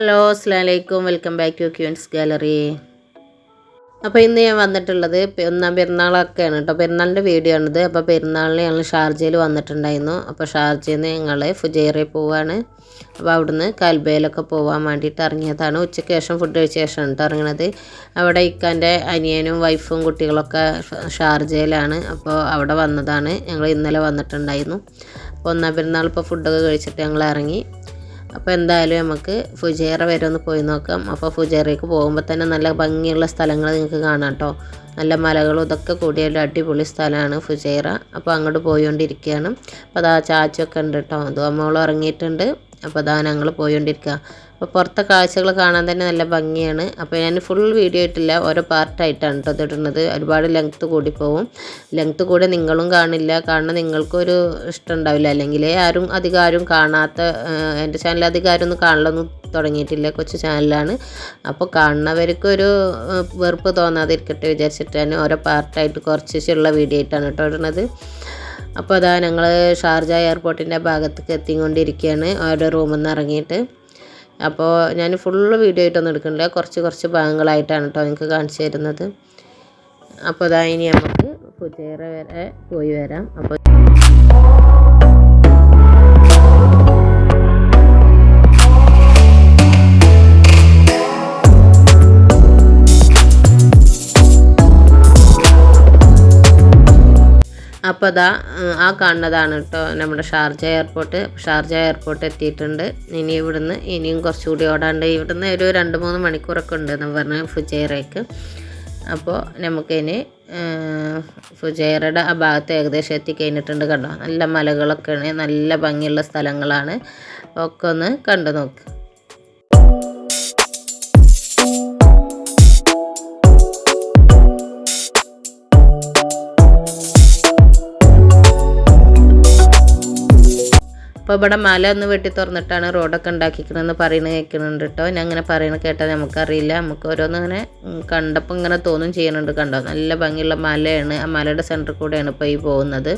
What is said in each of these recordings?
Hello അസ്സാം വലൈക്കും welcome back to queens gallery. അപ്പോൾ ഇന്ന് ഞാൻ വന്നിട്ടുള്ളത് ഒന്നാം പെരുന്നാളൊക്കെയാണ് കേട്ടോ. പെരുന്നാളിന്റെ വീഡിയോ ആണിത്. അപ്പോൾ പെരുന്നാളിന് ഞങ്ങൾ ഷാർജയിൽ വന്നിട്ടുണ്ടായിരുന്നു. അപ്പോൾ ഷാർജയിൽ നിന്ന് ഞങ്ങൾ ഫുജൈറയിൽ പോവാണ്. അപ്പോൾ അവിടുന്ന് കൽബയിലൊക്കെ പോകാൻ വേണ്ടിയിട്ട് ഇറങ്ങിയതാണ്. ഉച്ചയ്ക്ക് ശേഷം ഫുഡ് കഴിച്ച ശേഷമാണ് കേട്ടോ ഇറങ്ങണത്. അവിടെ ഇക്കാന്റെ അനിയനും വൈഫും കുട്ടികളൊക്കെ ഷാർജയിലാണ്. അപ്പോൾ അവിടെ വന്നതാണ്. ഞങ്ങൾ ഇന്നലെ വന്നിട്ടുണ്ടായിരുന്നു. അപ്പോൾ ഒന്നാം പെരുന്നാൾ ഇപ്പോൾ ഫുഡൊക്കെ കഴിച്ചിട്ട് ഞങ്ങൾ ഇറങ്ങി. അപ്പോൾ എന്തായാലും നമുക്ക് ഫുജേറ വരെ ഒന്ന് പോയി നോക്കാം. അപ്പോൾ ഫുജേറയ്ക്ക് പോകുമ്പോൾ തന്നെ നല്ല ഭംഗിയുള്ള സ്ഥലങ്ങൾ നിങ്ങൾക്ക് കാണാം കേട്ടോ നല്ല മലകളും ഇതൊക്കെ കൂടിയ ഒരു അടിപൊളി സ്ഥലമാണ് ഫുജേറ. അപ്പോൾ അങ്ങോട്ട് പോയിക്കൊണ്ടിരിക്കുകയാണ് അപ്പോൾ അതാ ചാച്ചൊക്കെ ഉണ്ട് കേട്ടോ അതും അമ്മോളം ഇറങ്ങിയിട്ടുണ്ട് അപ്പോൾ പോയിക്കൊണ്ടിരിക്കുക അപ്പോൾ പുറത്തെ കാഴ്ചകൾ കാണാൻ തന്നെ നല്ല ഭംഗിയാണ്. അപ്പോൾ ഞാൻ ഫുൾ വീഡിയോ ഇട്ടില്ല. ഓരോ പാർട്ടായിട്ടാണ് കേട്ടോ ഇതിടുന്നത് ഒരുപാട് ലെങ്ത്ത് കൂടി പോവും. ലെങ്ത്ത് കൂടെ നിങ്ങളും കാണില്ല. കാരണം നിങ്ങൾക്കൊരു ഇഷ്ടം ഉണ്ടാവില്ല. അല്ലെങ്കിൽ ആരും അധികം ആരും കാണാത്ത എന്റെ ചാനൽ അധികം ആരും ഒന്നും കാണലൊന്നും തുടങ്ങിയിട്ടില്ല. കൊച്ചു ചാനലാണ് അപ്പോൾ കാണുന്നവർക്കൊരു വെറുപ്പ് തോന്നാതിരിക്കട്ടെ വിചാരിച്ചിട്ട് തന്നെ ഓരോ പാർട്ടായിട്ട് കുറച്ചുള്ള വീഡിയോ ആയിട്ടാണ് കേട്ടോ ഇടുന്നത്. അപ്പോൾ അതാ ഞങ്ങൾ ഷാർജ എയർപോർട്ടിന്റെ ഭാഗത്തേക്ക് എത്തിക്കൊണ്ടിരിക്കുകയാണ് അവരുടെ റൂമിൽ നിന്ന് ഇറങ്ങിയിട്ട്. അപ്പോൾ ഞാൻ ഫുള്ള് വീഡിയോ ആയിട്ടൊന്നും എടുക്കുന്നില്ല. കുറച്ച് കുറച്ച് ഭാഗങ്ങളായിട്ടാണ് കേട്ടോ നിങ്ങൾക്ക് കാണിച്ചു തരുന്നത്. അപ്പോൾ അതാ ഇനി നമുക്ക് പുതിയ വരെ പോയി വരാം. അപ്പോൾ അപ്പോൾ അതാ ആ കാണുന്നതാണ് കേട്ടോ നമ്മുടെ ഷാർജ എയർപോർട്ട്. ഷാർജ എയർപോർട്ട് എത്തിയിട്ടുണ്ട്. ഇനി ഇവിടുന്ന് ഇനിയും കുറച്ചുകൂടി ഓടാണ്ട് ഇവിടുന്ന് ഒരു രണ്ട് മൂന്ന് മണിക്കൂറൊക്കെ ഉണ്ട് എന്ന് പറഞ്ഞാൽ ഫുജൈറയ്ക്ക്. അപ്പോൾ നമുക്കിനി ഫുജൈറയുടെ ആ ഭാഗത്ത് ഏകദേശം എത്തിക്കഴിഞ്ഞിട്ടുണ്ട് കണ്ടോ? നല്ല മലകളൊക്കെയാണ് നല്ല ഭംഗിയുള്ള സ്ഥലങ്ങളാണ്. ഒക്കെ ഒന്ന് കണ്ടു നോക്ക്. അപ്പോൾ ഇവിടെ മല ഒന്ന് വെട്ടി തുറന്നിട്ടാണ് റോഡൊക്കെ ഉണ്ടാക്കിക്കണമെന്ന് പറയുന്നത് കേൾക്കുന്നുണ്ട് കേട്ടോ. ഞാൻ അങ്ങനെ പറയുന്നത് കേട്ടാൽ നമുക്കറിയില്ല. നമുക്ക് ഓരോന്ന് ഇങ്ങനെ കണ്ടപ്പോൾ ഇങ്ങനെ തോന്നും ചെയ്യുന്നുണ്ട് കണ്ടോ? നല്ല ഭംഗിയുള്ള മലയാണ്. ആ മലയുടെ സെന്ററിൽ കൂടെയാണ് ഇപ്പോൾ ഈ പോകുന്നത്.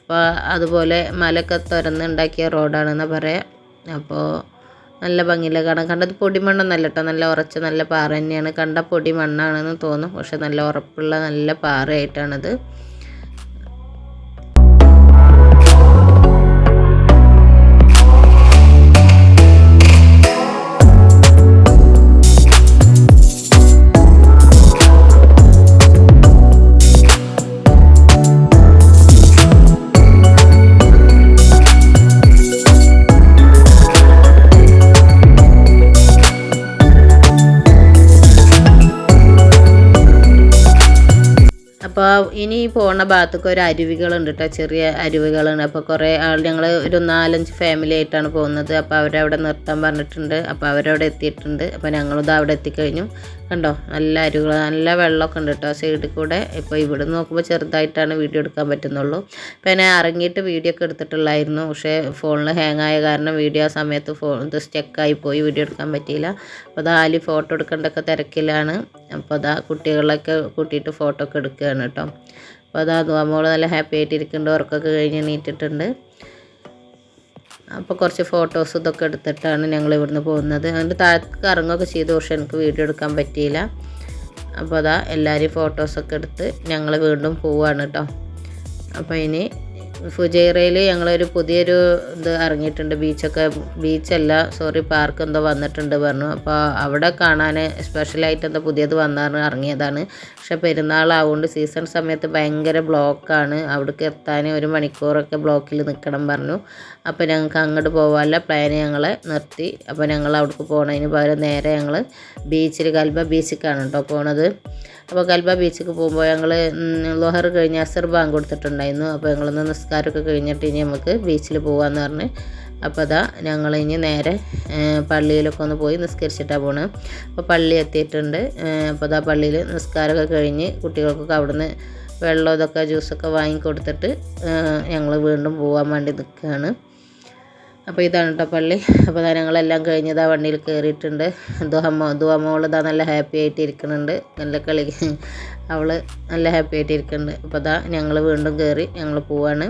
അപ്പോൾ അതുപോലെ മലയൊക്കെ തുറന്ന് ഉണ്ടാക്കിയ റോഡാണെന്ന് പറയാം. അപ്പോൾ നല്ല ഭംഗിയില്ല കാണാൻ. കണ്ടത് പൊടിമണ്ണൊന്നല്ല കേട്ടോ. നല്ല ഉറച്ച നല്ല പാറ തന്നെയാണ്. കണ്ട പൊടി മണ്ണാണെന്ന് തോന്നും. പക്ഷെ നല്ല ഉറപ്പുള്ള നല്ല പാറയായിട്ടാണത്. അപ്പോൾ ഇനി പോണ ഭാഗത്തൊക്കെ ഒരു അരുവികളുണ്ട് കേട്ടോ ചെറിയ അരുവികളുണ്ട് അപ്പോൾ കുറേ ആൾ ഞങ്ങൾ ഒരു നാലഞ്ച് ഫാമിലി ആയിട്ടാണ് പോകുന്നത്. അപ്പോൾ അവരവിടെ നിർത്താൻ പറഞ്ഞിട്ടുണ്ട്. അപ്പോൾ അവരവിടെ എത്തിയിട്ടുണ്ട്. അപ്പോൾ ഞങ്ങളിത് അവിടെ എത്തിക്കഴിഞ്ഞു. കണ്ടോ? നല്ല അരുവികൾ നല്ല വെള്ളമൊക്കെ ഉണ്ട് കേട്ടോ സൈഡിൽ കൂടെ. ഇപ്പോൾ ഇവിടെ നോക്കുമ്പോൾ ചെറുതായിട്ടാണ് വീഡിയോ എടുക്കാൻ പറ്റുന്നുള്ളൂ. പിന്നെ ഇറങ്ങിയിട്ട് വീഡിയോ ഒക്കെ എടുത്തിട്ടുള്ളായിരുന്നു. പക്ഷേ ഫോണിൽ ഹാങ് ആയ കാരണം വീഡിയോ ആ സമയത്ത് ഫോൺ ഇത് സ്റ്റക്കായി പോയി. വീഡിയോ എടുക്കാൻ പറ്റിയില്ല. അപ്പോൾ അത് ഫോട്ടോ എടുക്കേണ്ടൊക്കെ തിരക്കിലാണ്. അപ്പോൾ അതാ കുട്ടികളൊക്കെ കൂട്ടിയിട്ട് ഫോട്ടോ ഒക്കെ എടുക്കുകയാണ് കേട്ടോ. അപ്പോൾ അതാ മോൾ നല്ല ഹാപ്പി ആയിട്ട് ഇരിക്കുന്നുണ്ട് ഉറക്കമൊക്കെ കഴിഞ്ഞ് നീറ്റിട്ടുണ്ട് അപ്പോൾ കുറച്ച് ഫോട്ടോസ് ഇതൊക്കെ എടുത്തിട്ടാണ് ഞങ്ങൾ ഇവിടുന്ന് പോകുന്നത്. അതിന്റെ താഴത്തേക്ക് ഇറങ്ങുകയൊക്കെ ചെയ്തു പക്ഷേ എനിക്ക് വീഡിയോ എടുക്കാൻ പറ്റിയില്ല. അപ്പോൾ അതാ എല്ലാവരും ഫോട്ടോസൊക്കെ എടുത്ത് ഞങ്ങൾ വീണ്ടും പോവാണ് കേട്ടോ. അപ്പോൾ ഇനി ഫുജൈറയിൽ ഞങ്ങളൊരു പുതിയൊരു ഇത് ഇറങ്ങിയിട്ടുണ്ട്. ബീച്ചൊക്കെ ബീച്ചല്ല സോറി പാർക്ക് എന്തോ വന്നിട്ടുണ്ട് പറഞ്ഞു. അപ്പോൾ അവിടെ കാണാൻ സ്പെഷ്യലായിട്ട് എന്തോ പുതിയത് വന്നാണ് ഇറങ്ങിയതാണ്. പക്ഷെ പെരുന്നാളാവുകൊണ്ട് സീസൺ സമയത്ത് ഭയങ്കര ബ്ലോക്കാണ് അവിടേക്ക് എത്താൻ ഒരു മണിക്കൂറൊക്കെ ബ്ലോക്കിൽ നിൽക്കണം പറഞ്ഞു. അപ്പോൾ ഞങ്ങൾക്ക് അങ്ങോട്ട് പോകാനുള്ള പ്ലാൻ ഞങ്ങളെ നിർത്തി. അപ്പോൾ ഞങ്ങൾ അവിടേക്ക് പോകണതിന് പകരം നേരെ ഞങ്ങൾ ബീച്ചിൽ കൽബ ബീച്ചിലേക്കാണ് കേട്ടോ പോണത്. അപ്പോൾ കൽബ ബീച്ചിൽ പോകുമ്പോൾ ഞങ്ങൾ ലോഹർ കഴിഞ്ഞ് അസർ ബാങ്ക് കൊടുത്തിട്ടുണ്ടായിരുന്നു. അപ്പോൾ ഞങ്ങളൊന്ന് നിസ്കാരമൊക്കെ കഴിഞ്ഞിട്ട് ഇനി നമുക്ക് ബീച്ചിൽ പോകാമെന്ന് പറഞ്ഞ് അപ്പോൾ അതാ ഞങ്ങൾ ഇനി നേരെ പള്ളിയിലൊക്കെ ഒന്ന് പോയി നിസ്കരിച്ചിട്ടാണ് പോണത് അപ്പോൾ പള്ളി എത്തിയിട്ടുണ്ട്. അപ്പോൾ അതാ പള്ളിയിൽ നിസ്കാരമൊക്കെ കഴിഞ്ഞ് കുട്ടികൾക്കൊക്കെ അവിടുന്ന് വെള്ളം ഇതൊക്കെ ജ്യൂസൊക്കെ വാങ്ങിക്കൊടുത്തിട്ട് ഞങ്ങൾ വീണ്ടും പോകാൻ വേണ്ടി നിൽക്കുകയാണ്. അപ്പോൾ ഇതാണ് കേട്ടോ പള്ളി. അപ്പോൾ ഞങ്ങളെല്ലാം കഴിഞ്ഞതാ വണ്ടിയിൽ കയറിയിട്ടുണ്ട് ദുഹമ്മ ദുഹമ്മോൾ ഇതാ നല്ല ഹാപ്പി ആയിട്ട് ഇരിക്കുന്നുണ്ട് നല്ല കളി. അവൾ നല്ല ഹാപ്പി ആയിട്ട് ഇരിക്കുന്നുണ്ട് അപ്പോൾ ഇതാ ഞങ്ങൾ വീണ്ടും കയറി ഞങ്ങൾ പോവാണ്.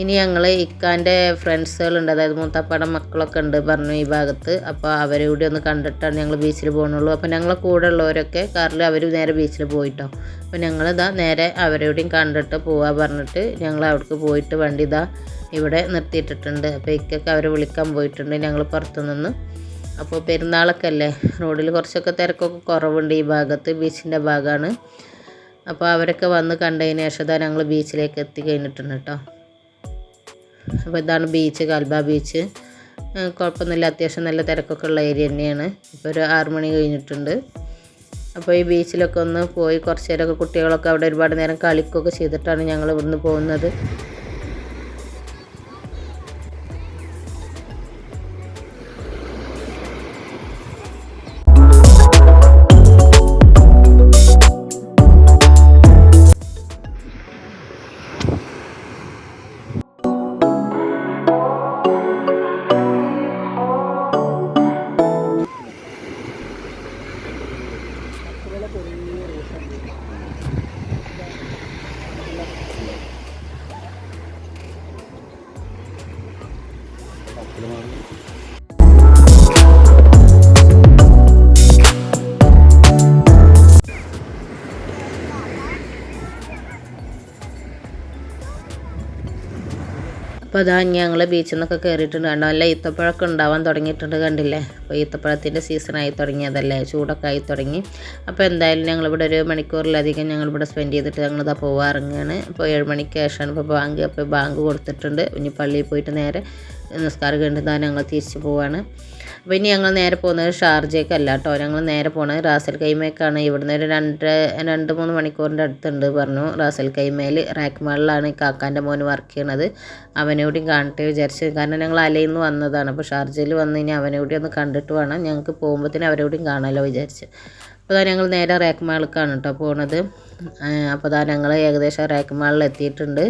ഇനി ഞങ്ങൾ ഇക്കാന്റെ ഫ്രണ്ട്സുകളുണ്ട് അതായത് മൂത്താപ്പാടെ മക്കളൊക്കെ ഉണ്ട് പറഞ്ഞു ഈ ഭാഗത്ത്. അപ്പോൾ അവരെ കൂടി ഒന്ന് കണ്ടിട്ടാണ് ഞങ്ങൾ ബീച്ചിൽ പോകുന്നുള്ളൂ അപ്പോൾ ഞങ്ങളെ കൂടെ ഉള്ളവരൊക്കെ കാറിൽ അവർ നേരെ ബീച്ചിൽ പോയിട്ടോ. അപ്പോൾ ഞങ്ങളിതാ നേരെ അവരെവിടെയും കണ്ടിട്ട് പോവാ പറഞ്ഞിട്ട് ഞങ്ങൾ അവിടേക്ക് പോയിട്ട് വണ്ടി ഇതാ ഇവിടെ നിർത്തിയിട്ടിട്ടുണ്ട്. അപ്പോൾ ഇക്കൊക്കെ അവരെ വിളിക്കാൻ പോയിട്ടുണ്ട്. ഞങ്ങൾ പുറത്തുനിന്ന്. അപ്പോൾ പെരുന്നാളൊക്കെ അല്ലേ? റോഡിൽ കുറച്ചൊക്കെ തിരക്കൊക്കെ കുറവുണ്ട് ഈ ഭാഗത്ത് ബീച്ചിന്റെ ഭാഗമാണ് അപ്പോൾ അവരൊക്കെ വന്ന് കണ്ടതിന് ശേഷം ഞങ്ങൾ ബീച്ചിലേക്ക് എത്തി കഴിഞ്ഞിട്ടുണ്ട് കേട്ടോ അപ്പോൾ ഇതാണ് ബീച്ച് കൽബ ബീച്ച് കുഴപ്പമൊന്നുമില്ല. അത്യാവശ്യം നല്ല തിരക്കൊക്കെ ഉള്ള ഏരിയ തന്നെയാണ്. ഇപ്പോൾ ഒരു ആറ് മണി കഴിഞ്ഞിട്ടുണ്ട്. അപ്പോൾ ഈ ബീച്ചിലൊക്കെ ഒന്ന് പോയി കുറച്ച് നേരമൊക്കെ കുട്ടികളൊക്കെ അവിടെ ഒരുപാട് നേരം കളിക്കുകയൊക്കെ ചെയ്തിട്ടാണ് ഞങ്ങൾ ഇവിടുന്ന് പോകുന്നത്. അപ്പോൾ അതാ ഞങ്ങൾ ബീച്ചിൽ നിന്നൊക്കെ കയറിയിട്ടുണ്ട് കണ്ടോ? അല്ല ഈത്തപ്പഴമൊക്കെ ഉണ്ടാവാൻ തുടങ്ങിയിട്ടുണ്ട് കണ്ടില്ലേ? അപ്പോൾ ഈത്തപ്പഴത്തിന്റെ സീസണായി തുടങ്ങിയതല്ലേ? ചൂടൊക്കെ ആയി തുടങ്ങി. അപ്പോൾ എന്തായാലും ഞങ്ങളിവിടെ ഒരു മണിക്കൂറിലധികം ഞങ്ങളിവിടെ സ്പെൻഡ് ചെയ്തിട്ട് ഞങ്ങളിതാ പോവാൻ ഇറങ്ങുകയാണ് അപ്പോൾ ഏഴ് മണിക്ക് ശേഷമാണ് ഇപ്പോൾ ബാങ്ക് അപ്പോൾ ബാങ്ക് കൊടുത്തിട്ടുണ്ട്. ഇനി പള്ളിയിൽ പോയിട്ട് നേരെ നിസ്കാരം കഴിഞ്ഞിട്ട് ഞങ്ങൾ തിരിച്ച് പോവാണ്. അപ്പോൾ ഇനി ഞങ്ങൾ നേരെ പോകുന്നത് ഷാർജയ്ക്കല്ല കേട്ടോ. ഞങ്ങൾ നേരെ പോകുന്നത് റാസൽ കൈമേക്കാണ്. ഇവിടുന്ന് ഒരു രണ്ട് രണ്ട് മൂന്ന് മണിക്കൂറിന്റെ അടുത്തുണ്ട് പറഞ്ഞു റാസൽ കൈമേൽ റാക്ക് മാളിലാണ് കാക്കാന്റെ മോന് വർക്ക് ചെയ്യണത്. അവനോടും കാണട്ടെ വിചാരിച്ച്. കാരണം ഞങ്ങൾ അലയിൽ നിന്ന് വന്നതാണ്. അപ്പോൾ ഷാർജയിൽ വന്ന് ഇനി അവനോടി ഒന്ന് കണ്ടിട്ട് വേണം. ഞങ്ങൾക്ക് പോകുമ്പോഴത്തേനും അവരോടും കാണാമല്ലോ വിചാരിച്ച്. അപ്പോൾ അതാ ഞങ്ങൾ നേരെ റാക്ക് മാളിലേക്കാണ് കേട്ടോ പോണത്. അപ്പോൾ അതാ ഞങ്ങൾ ഏകദേശം റാക്ക് മാളിൽ എത്തിയിട്ടുണ്ട്.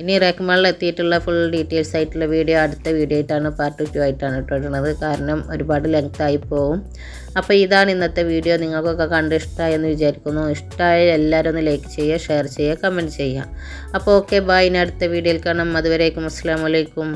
ഇനി റാക്ക് മാളിൽ എത്തിയിട്ടുള്ള ഫുൾ ഡീറ്റെയിൽസ് ആയിട്ടുള്ള വീഡിയോ അടുത്ത വീഡിയോ ആയിട്ടാണ് പാർട്ട് ടു ആയിട്ടാണ് കേട്ടോ ഇടുന്നത് കാരണം ഒരുപാട് ലെങ്ത് ആയി പോകും അപ്പോൾ ഇതാണ് ഇന്നത്തെ വീഡിയോ നിങ്ങൾക്കൊക്കെ കണ്ട് ഇഷ്ടമായെന്ന് വിചാരിക്കുന്നു. ഇഷ്ടമായ എല്ലാവരും ഒന്ന് ലൈക്ക് ചെയ്യുക ഷെയർ ചെയ്യുക കമന്റ് ചെയ്യുക. അപ്പോൾ ഓക്കെ ബൈ ഇനി അടുത്ത വീഡിയോയിൽ കാണാം. അതുവരേക്കും അസ്സാം വലൈക്കും